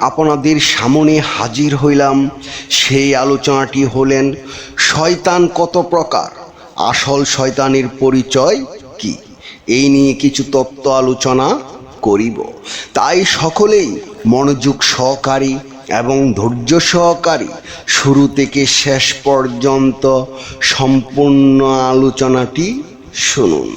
আপনাদের সামনে হাজির হইলাম। সেই আলোচনাটি হলেন, শয়তান কত প্রকার? আসল শয়তানের পরিচয় কি? এই নিয়ে কিছু তত্ত্ব আলোচনা করিব। তাই সকলেই মনোযোগ সহকারী এবং ধৈর্য সহকারী শুরু থেকে শেষ পর্যন্ত সম্পূর্ণ আলোচনাটি শুনুন।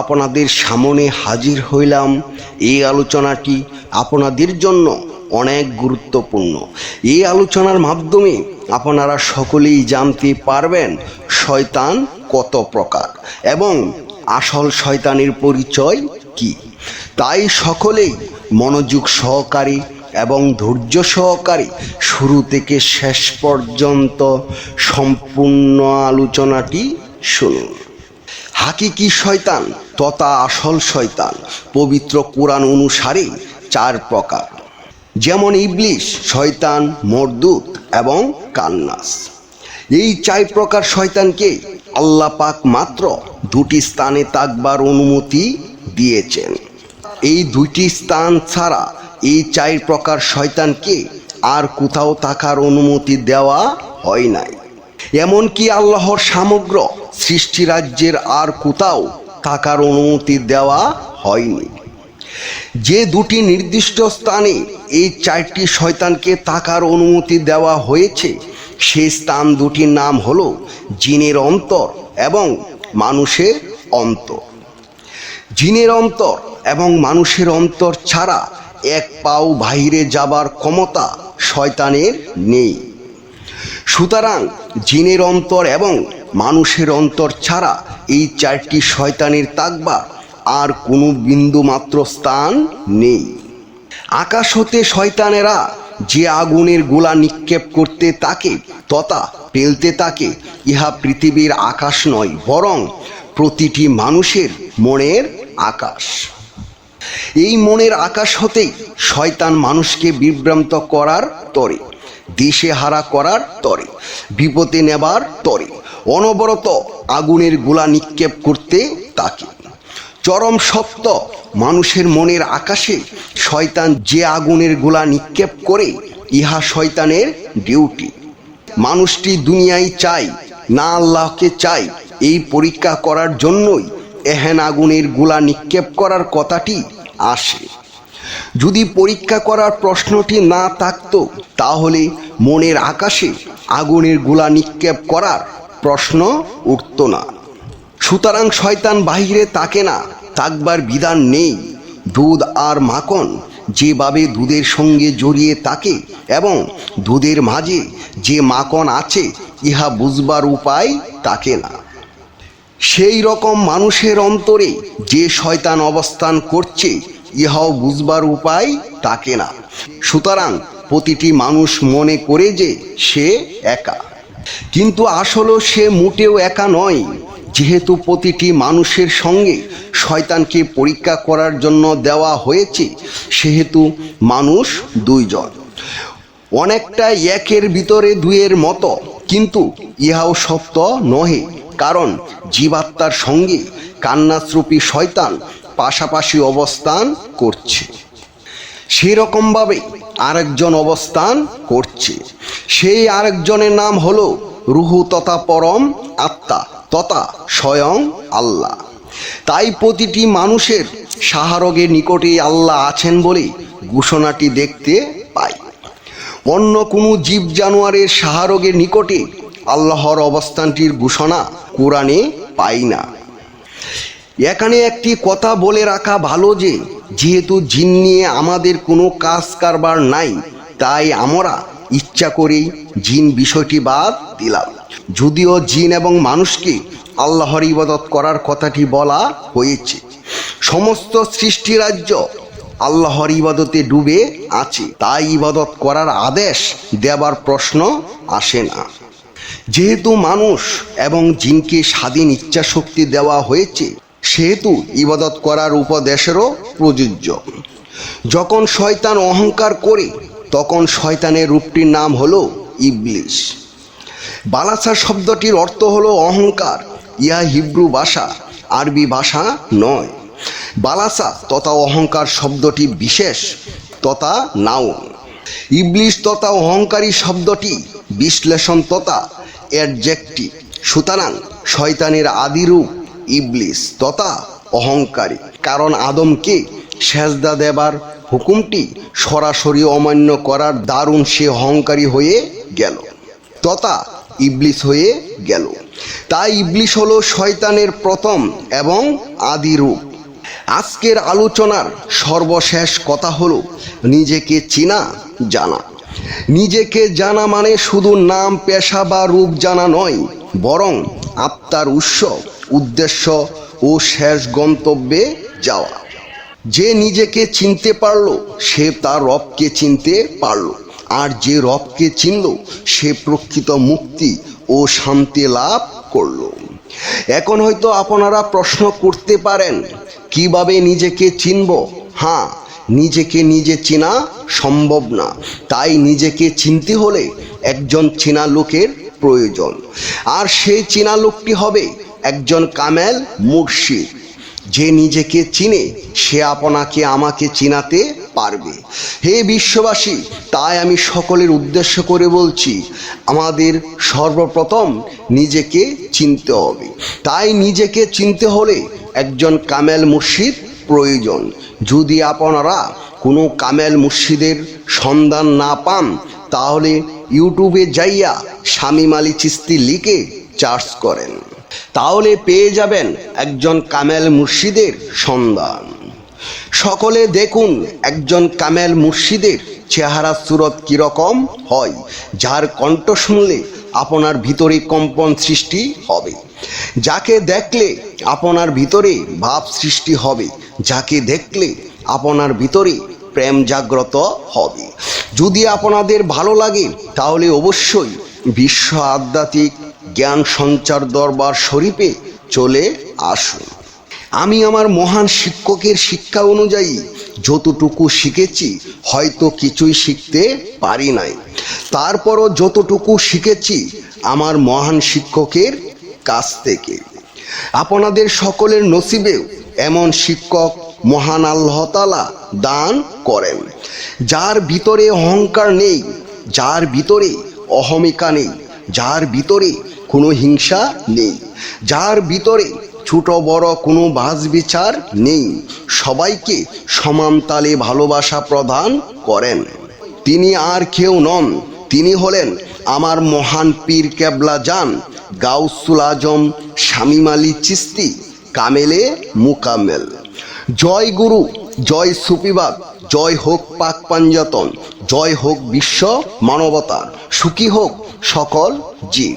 আপনাদের সামনে হাজির হইলাম। এই আলোচনাটি আপনাদের জন্য অনেক গুরুত্বপূর্ণ। এই আলোচনার মাধ্যমে আপনারা সকলেই জানতে পারবেন শয়তান কত প্রকার এবং আসল শয়তানের পরিচয় কি। তাই সকলেই মনোযোগ সহকারী এবং ধৈর্য সহকারে শুরু থেকে শেষ পর্যন্ত সম্পূর্ণ আলোচনাটি শুনুন। হাকিকি শয়তান তথা আসল শয়তান, পবিত্র কোরআন অনুসারে চার প্রকার। যেমন ইবলিশ, শয়তান, মরদুত এবং কান্নাস। এই চার প্রকার শয়তানকে আল্লাহ পাক মাত্র দুটি স্থানে তাকবার অনুমতি দিয়েছেন। এই দুইটি স্থান ছাড়া এই চার প্রকার শয়তানকে আর কোথাও থাকার অনুমতি দেওয়া হয় নাই। এমনকি আল্লাহর সমগ্র সৃষ্টি রাজ্যের আর কোথাও থাকার অনুমতি দেওয়া হয়নি। যে দুটি নির্দিষ্ট স্থানে এই চারটি শয়তানকে থাকার অনুমতি দেওয়া হয়েছে, সেই স্থান দুটির নাম হল জিনের অন্তর এবং মানুষের অন্তর। জিনের অন্তর এবং মানুষের অন্তর ছাড়া এক পাও বাহিরে যাবার ক্ষমতা শয়তানের নেই। সুতরাং জিনের অন্তর এবং মানুষের অন্তর ছাড়া এই চারটি শয়তানের তাকবার আর কোনো বিন্দু মাত্র স্থান নেই। আকাশ হতে শয়তানেরা যে আগুনের গোলা নিক্ষেপ করতে তাকে, তথা পেলতে তাকে, ইহা পৃথিবীর আকাশ নয়, বরং প্রতিটি মানুষের মনের আকাশ। এই মনের আকাশ হতেই শয়তান মানুষকে বিভ্রান্ত করার তরে, দেশে হারা করার তরে, বিপদে নেবার তরে। অনবরত আগুনের গোলা নিক্ষেপ করতে তাকে। চরম সত্য মানুষের মনের আকাশে শয়তান যে আগুনের গোলা নিক্ষেপ করে, ইহা শয়তানের ডিউটি। মানুষটি দুনিয়ায় চাই না আল্লাহকে চাই এই পরীক্ষা করার জন্যই এহেন আগুনের গোলা নিক্ষেপ করার কথাটি আসে। যদি পরীক্ষা করার প্রশ্নটি না থাকতো, তাহলে মনের আকাশে আগুনের গোলা নিক্ষেপ করার প্রশ্ন উঠত না। সুতরাং শয়তান বাহিরে তাকে না, তাকবার বিধান নেই। দুধ আর মাখন যেভাবে দুধের সঙ্গে জড়িয়ে তাকে এবং দুধের মাঝে যে মাখন আছে, ইহা বুঝবার উপায় তাকে না। সেই রকম মানুষের অন্তরে যে শয়তান অবস্থান করছে, ইহাও বুঝবার উপায় তাকে না। সুতরাং প্রতিটি মানুষ মনে করে যে সে একা। কিন্তু আসলে সে মোটেও একা নয়। যেহেতু প্রতিটি মানুষের সঙ্গে শয়তানকে পরীক্ষা করার জন্য দেওয়া হয়েছে, সেহেতু মানুষ দুইজন। অনেকটা একের ভিতরে দুইয়ের মতো, কিন্তু ইহাও সত্য নহে, কারণ জীবাত্মার সঙ্গে কান্নাশ্রুপী শয়তান পাশাপাশি অবস্থান করছে। সেরকমভাবে আরেকজন অবস্থান করছে। সেই আরেকজনের নাম হলো রুহু তথা পরম আত্মা তথা স্বয়ং আল্লাহ। তাই প্রতিটি মানুষের সাহারগের নিকটেই আল্লাহ আছেন বলে ঘোষণাটি দেখতে পাই। অন্য কোনো জীব জানোয়ারের সাহারগের নিকটে আল্লাহর অবস্থানটির ঘোষণা কোরআনে পাই না। এখানে একটি কথা বলে রাখা ভালো যে যেহেতু জিন নিয়ে আমাদের কোনো কাজ কারবার নাই, তাই আমরা ইচ্ছা করেই জিন বিষয়টি বাদ দিলাম। যদিও জিন এবং মানুষকে আল্লাহর ইবাদত করার কথাটি বলা হয়েছে। সমস্ত সৃষ্টি রাজ্য আল্লাহর ইবাদতে ডুবে আছে। তাই ইবাদত করার আদেশ দেবার প্রশ্ন আসে না। যেহেতু মানুষ এবং জিনকে স্বাধীন ইচ্ছা শক্তি দেওয়া হয়েছে সেহেতু ইবাদত করার উপদেশেরও প্রযোজ্য। যখন শয়তান অহংকার করে, তখন শয়তানের রূপটির নাম হলো ইবলিশ বালাসা শব্দটির অর্থ হলো অহংকার, ইহা হিব্রু ভাষা, আরবি ভাষা নয়। বালাসা তথা অহংকার শব্দটি বিশেষ, তথা নাউন। ইবলিশ তথা অহংকারী শব্দটি বিশ্লেষণ তথা অ্যাডজেক্টিভ সুতরাং শয়তানের আদিরূপ ইবলিস তথা অহংকারী। কারণ আদমকে সেজদা দেবার হুকুমটি সরাসরি অমান্য করার দারুণ সে অহংকারী হয়ে গেল, তথা ইবলিস হয়ে গেল। তাই ইবলিস হলো শয়তানের প্রথম এবং আদি রূপ। আজকের আলোচনার সর্বশেষ কথা হলো নিজেকে চিনা, জানা। নিজেকে জানা মানে শুধু নাম, পেশা বা রূপ জানা নয়, বরং আত্মার উৎস। উদ্দেশ্য ও শেষ গন্তব্যে যাওয়া। যে নিজেকে চিনতে পারল, সে তার রবকে চিনতে পারল। আর যে রবকে চিনল, সে প্রকৃত মুক্তি ও শান্তি লাভ করল। এখন হয়তো আপনারা প্রশ্ন করতে পারেন, কীভাবে নিজেকে চিনব? হ্যাঁ নিজেকে নিজে চেনা সম্ভব না। তাই নিজেকে চিনতে হলে একজন চেনা লোকের প্রয়োজন। আর সেই চেনা লোকটি হবে একজন কামেল মুর্শিদ যে নিজেকে চিনে, সে আপনাকে আমাকে চিনাতে পারবে। হে বিশ্ববাসী, তাই আমি সকলের উদ্দেশ্য করে বলছি, আমাদের সর্বপ্রথম নিজেকে চিনতে হবে। তাই নিজেকে চিনতে হলে একজন কামেল মুর্শিদ প্রয়োজন। যদি আপনারা কোনো কামেল মুর্শিদের সন্ধান না পান, তাহলে ইউটিউবে যাইয়া স্বামী মালি চিস্তি লিখে চার্জ করেন। তাহলে পেয়ে যাবেন একজন কামেল মুর্শিদের সন্ধান। সকলে দেখুন একজন কামেল মুর্শিদের চেহারা সুরত কীরকম হয়, যার কণ্ঠ শুনলে আপনার ভিতরে কম্পন সৃষ্টি হবে। যাকে দেখলে আপনার ভিতরে ভাব সৃষ্টি হবে, যাকে দেখলে আপনার ভিতরে প্রেম জাগ্রত হবে। যদি আপনাদের ভালো লাগে, তাহলে অবশ্যই বিশ্ব আধ্যাত্মিক জ্ঞান সঞ্চার দরবার শরীফে চলে আসুন। আমি আমার মহান শিক্ষকের শিক্ষা অনুযায়ী যতটুকু শিখেছি, হয়তো কিছুই শিখতে পারি নাই। তারপরও যতটুকু শিখেছি আমার মহান শিক্ষকের কাছ থেকে। আপনাদের সকলের নসিবেও এমন শিক্ষক মহান আল্লাহতালা দান করেন, যার ভিতরে অহংকার নেই, যার ভিতরে অহমিকা নেই, যার ভিতরে কোনো হিংসা নেই। যার ভিতরে ছোট বড় কোনো বাজ বিচার নেই। সবাইকে সমান তালে ভালোবাসা প্রদান করেন। তিনি আর কেউ নন। তিনি হলেন আমার মহান পীর কেবলা যান গাউসুল আজম, শামিম আলী চিস্তি, কামেলে মুকামেল জয় গুরু, জয় সুপিবাদ জয় হোক পাক পাঞ্জাতন, জয় হোক বিশ্ব মানবতার সুখী হোক সকল জীব।